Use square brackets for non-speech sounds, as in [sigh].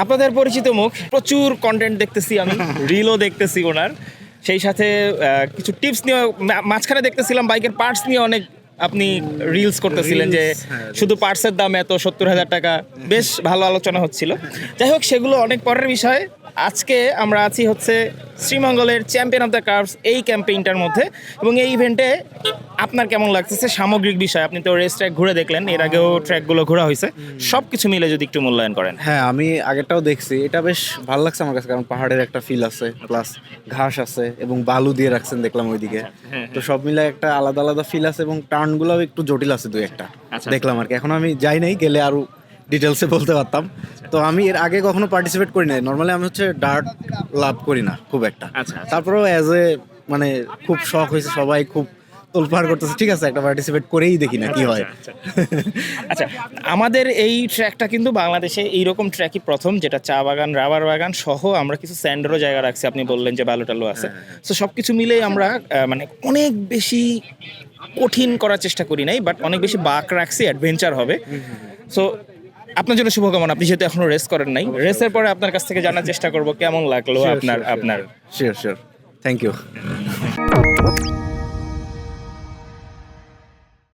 আপনাদের পরিচিত মুখ প্রচুর কন্টেন্ট দেখতেছি আমি [laughs] রিলও দেখতেছি ওনার। সেই সাথে কিছু টিপস নিয়ে মাঝখানে দেখতেছিলাম বাইকের পার্টস নিয়ে অনেক আপনি রিলস করতেছিলেন যে হ্যাঁ, শুধু পার্টসের দাম এত সত্তর হাজার টাকা। বেশ ভালো আলোচনা হচ্ছিল। যাই হোক সেগুলো অনেক পরের বিষয়। আজকে আমরা আছি হচ্ছে শ্রীমঙ্গলের চ্যাম্পিয়ন অফ দ্য কার্ভস এই ক্যাম্পেইনটার মধ্যে এবং এই ইভেন্টে আপনার কেমন লাগতেছে? সামগ্রিক বিষয় আপনি তো রেস ট্র্যাক ঘুরে দেখলেন এর আগেও ট্র্যাকগুলো ঘোরা হয়েছে। সব কিছু মিলে যদি একটু মূল্যায়ন করেন। হ্যাঁ আমি আগেরটাও দেখছি। এটা বেশ ভালো লাগছে আমার কাছে কারণ পাহাড়ের একটা ফিল আছে প্লাস ঘাস আছে এবং বালু দিয়ে রাখছেন দেখলাম ওইদিকে। হ্যাঁ, তো সব মিলে একটা আলাদা আলাদা ফিল আছে এবং টার্নগুলোও একটু জটিল আছে দুই একটা। আচ্ছা। দেখলাম আর কি। এখন আমি যাই নাই গেলে আরও ডিটেলসে বলতে পারতাম। তো আমি এর আগে কখনো পার্টিসিপেট করি নাই। নর্মালি আমি হচ্ছে ডার্ট লাভ করি না খুব একটা। আচ্ছা, আচ্ছা। তারপরেও অ্যাজ এ মানে খুব শখ হয়েছে সবাই খুব তোলপাড় করতেছে ঠিক আছে একটা পার্টিসিপেট করেই দেখি না কি হয়। আচ্ছা, আচ্ছা। আমাদের এই ট্র্যাকটা কিন্তু বাংলাদেশে এইরকম ট্র্যাকই প্রথম যেটা চা বাগান রাবার বাগান সহ আমরা কিছু স্যান্ডেরও জায়গা রাখছি আপনি বললেন যে বালু টালু আছে। তো সব কিছু মিলে আমরা মানে অনেক বেশি কঠিন করার চেষ্টা করি নাই বাট অনেক বেশি বাক রাখছি অ্যাডভেঞ্চার হবে। সো আপনার জন্য শুভকামনা। আপনি যেহেতু এখনও রেস করেন নাই রেসের পরে আপনার কাছ থেকে জানার চেষ্টা করব কেমন লাগল আপনার আপনার। Sure sure thank you